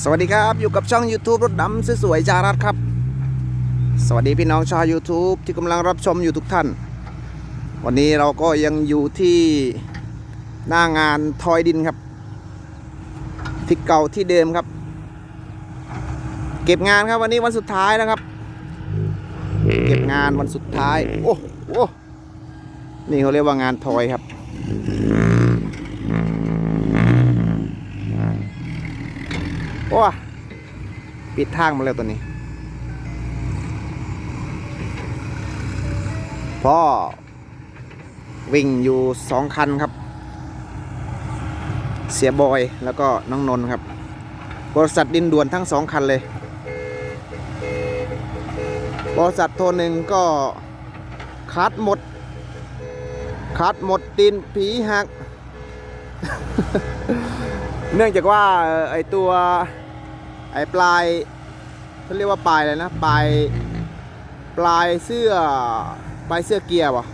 สวัสดีครับอยู่กับช่อง YouTube รถดำสวยๆจารัสครับ สวัสดีพี่น้องชาว YouTube ที่กำลังรับชมอยู่ทุกท่าน วันนี้เราก็ยังอยู่ที่หน้างานทอยดินครับ ที่เก่าที่เดิมครับ เก็บงานครับวันนี้วันสุดท้ายนะครับ เก็บงานวันสุดท้าย โอ้โหนี่เขาเรียกว่างานทอยครับ โอ้ปิดทางมาแล้วตัวนี้พ่อวิ่งอยู่สองคันครับ เสียบอยแล้วก็น้องนนท์ครับ บริษัทดินด่วนทั้งสองคันเลย บริษัทตัวหนึ่งก็คัดหมดคัดหมดดินผีหัก เนื่องจากว่าเอ่อไอตัว ไอปลายเขาเรียกว่าปลายอะไรนะปลายปลายเสื้อปลายเสื้อเกียร์วะ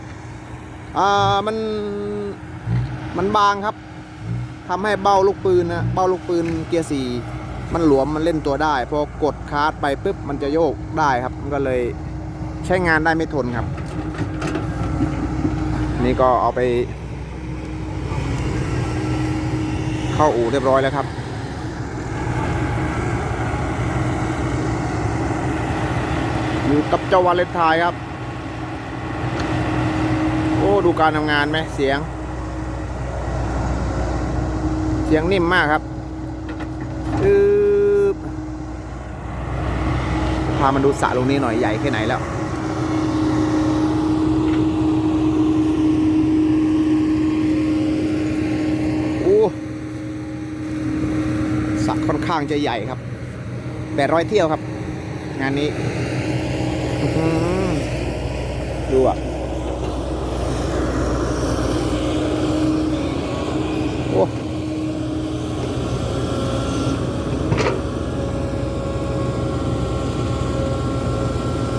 อ่ามันมันบางครับทำให้เบ้าลูกปืนนะเบ้าลูกปืนเกียร์สี่มันหลวมมันเล่นตัวได้พอกดคาร์ดไปปุ๊บมันจะโยกได้ครับ มันก็เลยใช้งานได้ไม่ทนครับ นี่ก็เอาไป เข้าอู่เรียบร้อยแล้วครับ อยู่กับเจ้าวาเลนไทน์ครับ โอ้ดูการทำงานไหมเสียง เสียงนิ่มมากครับอืบพามันดูสระลงนี้หน่อยใหญ่แค่ไหนแล้วโอ้สระค่อนข้างจะใหญ่ครับแปดร้อยเที่ยวครับ งานนี้ ดูอะ โอ้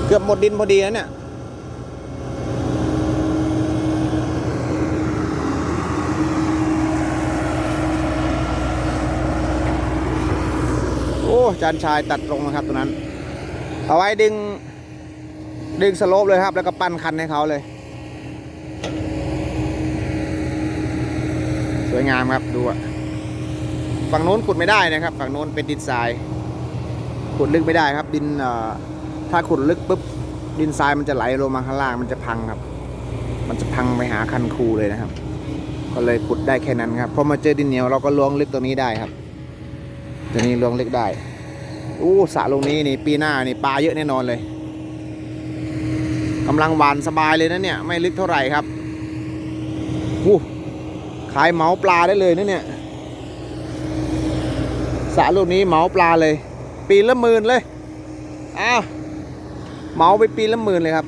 เกือบหมดดินพอดีแล้วเนี่ยโอ้จานชายตัดตรงนะครับตัวนั้น เอาไว้ดึง ดึงสโลปเลยครับ แล้วก็ปั้นคันให้เขาเลย สวยงามครับดูอะฝั่งโน้นขุดไม่ได้นะครับ ฝั่งโน้นเป็นดินทราย ขุดลึกไม่ได้ครับ ดินถ้าขุดลึกปุ๊บดินทรายมันจะไหลลงมาข้างล่างมันจะพังครับ มันจะพังไปหาคันคูเลยนะครับ ก็เลยขุดได้แค่นั้นครับพอมาเจอดินเหนียวเราก็ล้วงลึกตรงนี้ได้ครับตัวนี้ลวงล็กได้อู้สระลงนี้นี่ปีหน้านี่ปลาเยอะแน่นอนเลย กำลังหวานสบายเลยนะเนี่ย ไม่ลึกเท่าไหร่ครับอู้ขายเหมาปลาได้เลยนะเนี่ยสระลูกนี้เหมาปลาเลย ปีละหมื่นเลยอ้าวเหมาไปปีละหมื่นเลยครับ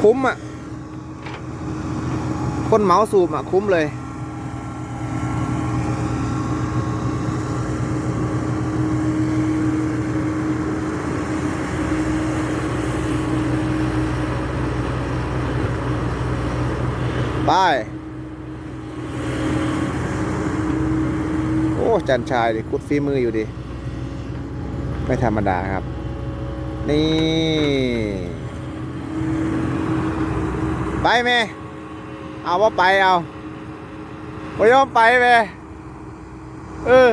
คุ้มอะ คนเหมาสูบอะคุ้มเลย ไป โอ้จันชายดิกุดฝีมืออยู่ดิ ไม่ธรรมดาครับ นี่ ไปแม่เอาว่าไปเอาไม่ยอมไปแม่เออ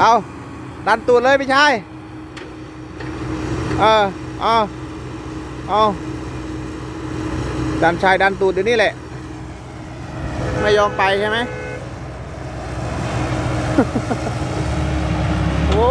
เอาดันตูดเลยพี่ชาย เออ เอา เอา ดันชายดันตูดเดี๋ยวนี้แหละ ไม่ยอมไปใช่ไหม โอ้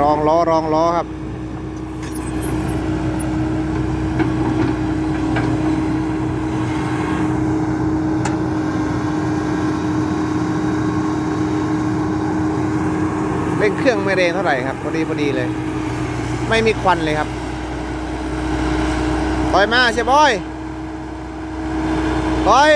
รองล้อรองล้อครับ เร่งเครื่องไม่แรงเท่าไหร่ครับพอดีพอดีเลย ไม่มีควันเลยครับปล่อยมาเชบอยปล่อย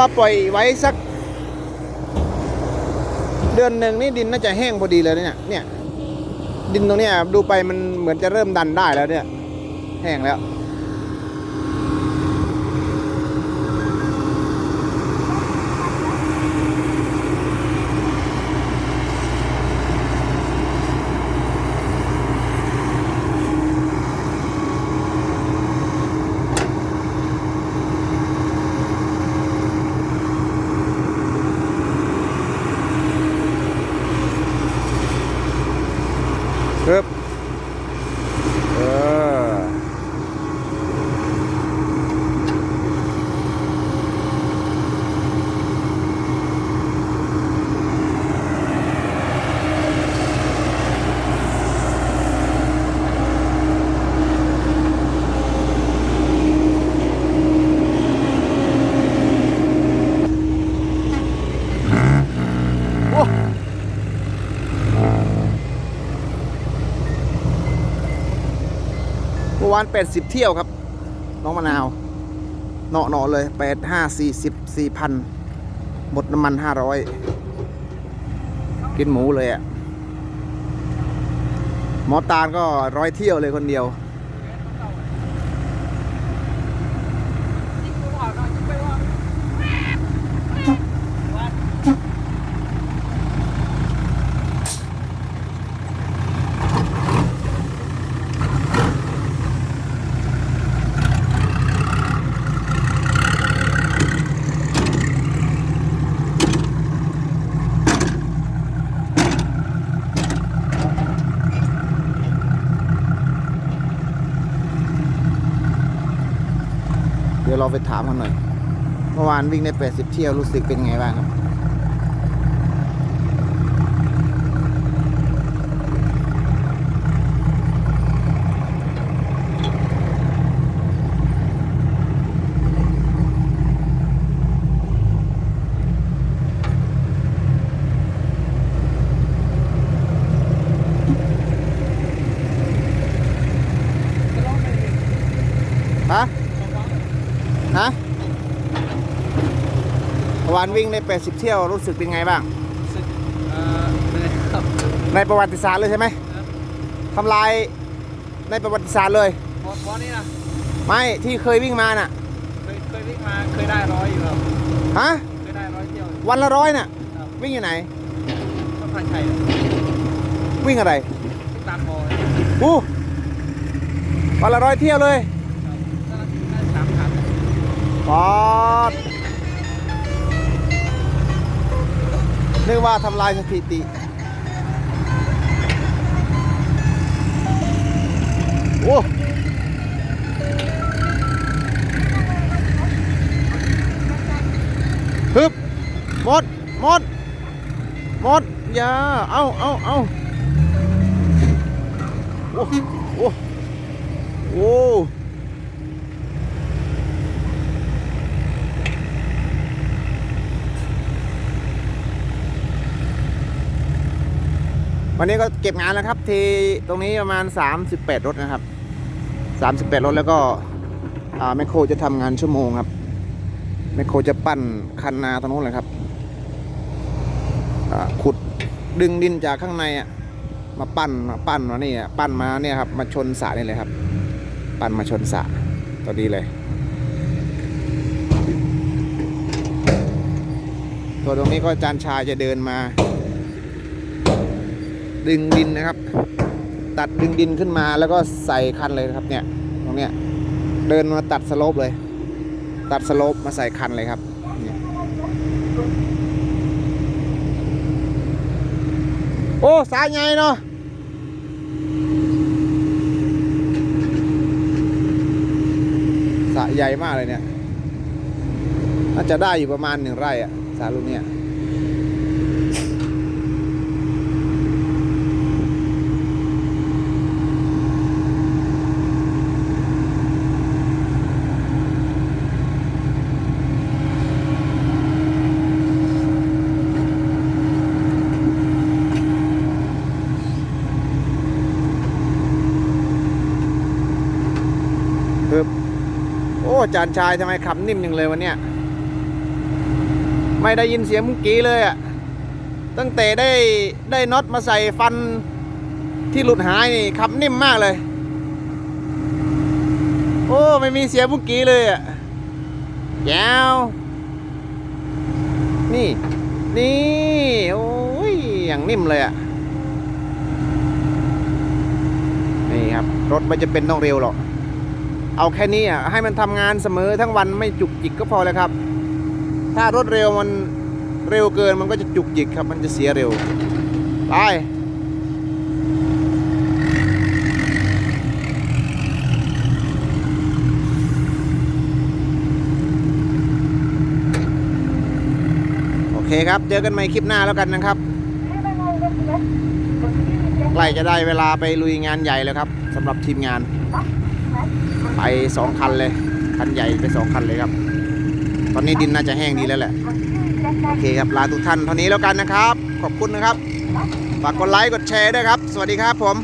ว่าปล่อยไว้สัก เดือนหนึ่งนี่ดินน่าจะแห้งพอดีเลยเนี่ย เนี่ย ดินตรงนี้ดูไปมันเหมือนจะเริ่มดันได้แล้วเนี่ย แห้งแล้ว เมื่อวาน80เที่ยวครับ น้องมะนาวเนาะเนาะเลย8 5 40 4,000หมดน้ำมัน500กินหมูเลยอะ่ะหมอตาลก็ร้อยเที่ยวเลยคนเดียว เดี๋ยวเราไปถามกันหน่อย เมื่อวานวิ่งได้ 80 เที่ยวรู้สึกเป็นไงบ้างครับ ฮะ ฮะเมื่อ วานวิ่งได้ 80 เที่ยวรู้สึกเป็นไงบ้าง รู้สึกเอ่อเหนื่อยครับในประวัติศาสตร์เลยใช่ไหมครับทำลายในประวัติศาสตร์เลยเพราะเพราะนี่นะไม่ที่เคยวิ่งมาน่ะเคยเคยวิ่งมาเคยได้ร้อยอยู่ครับฮะเคยได้ร้อยเที่ยวอยู่วันละร้อยน่ะ ครับวิ่งอยู่ไหน ก็พันชัยครับวิ่งอะไรที่ตามบอยอู้วันละร้อยเที่ยวเลยครับน่าจะสามพันปอด นึกว่าทำลายสถิติ โอ้ฮึบหมดหมดหมดอย่าเอาเอาเอาโอ้โอ้โอ้ วันนี้ก็เก็บงานแล้วครับ ทีตรงนี้ประมาณ 38 รถนะครับ 38 รถแล้วก็อ่าแมคโครจะทำงานชั่วโมงครับแมคโครจะปั้นคันนาตรงนู้นเลยครับอ่าขุดดึงดินจากข้างในอะมาปั้นมาปั้นมานี่อะปั้นมาเนี่ยครับ มาชนสระนี่เลยครับ ปั้นมาชนสระตัวดีเลย ตัวตรงนี้ก็จานชายจะเดินมา ดึงดินนะครับ ตัดดึงดินขึ้นมาแล้วก็ใส่คันเลยครับเนี่ยตรงเนี้ยเดินมาตัดสโลปเลย ตัดสโลปมาใส่คันเลยครับโอ้สายใหญ่เนาะสะใหญ่มากเลยเนี่ยน่าจะได้อยู่ประมาณหนึ่งไร่อะสระลูกเนี่ย อา จารย์ชายทำไมขับนิ่มอย่างเลยวันเนี้ยไม่ได้ยินเสียงเมื่อกี้เลยอะตั้งแต่ได้ได้น็อตมาใส่ฟันที่หลุดหายนี่ขับนิ่มมากเลย โอ้ไม่มีเสียงเมื่อกี้เลยอะแก้วนี่ นี่ โอ้ย อย่างนิ่มเลยอะ นี่ครับ รถไม่จะเป็นต้องเร็วหรอก เอาแค่นี้อะให้มันทำงานเสมอทั้งวันไม่จุกจิกก็พอแล้วครับ ถ้ารถเร็วมันเร็วเกินมันก็จะจุกจิกครับ มันจะเสียเร็วไปโอเคครับ เจอกันใหม่คลิปหน้าแล้วกันนะครับ ใกล้จะได้เวลาไปลุยงานใหญ่แล้วครับสำหรับทีมงาน ไปสองคันเลย คันใหญ่ไปสองคันเลยครับ ตอนนี้ดินน่าจะแห้งดีแล้วแหละ โอเคครับลาทุกท่านเท่านี้แล้วกันนะครับ ขอบคุณนะครับ ฝากกดไลค์กดแชร์ด้วยครับ สวัสดีครับผม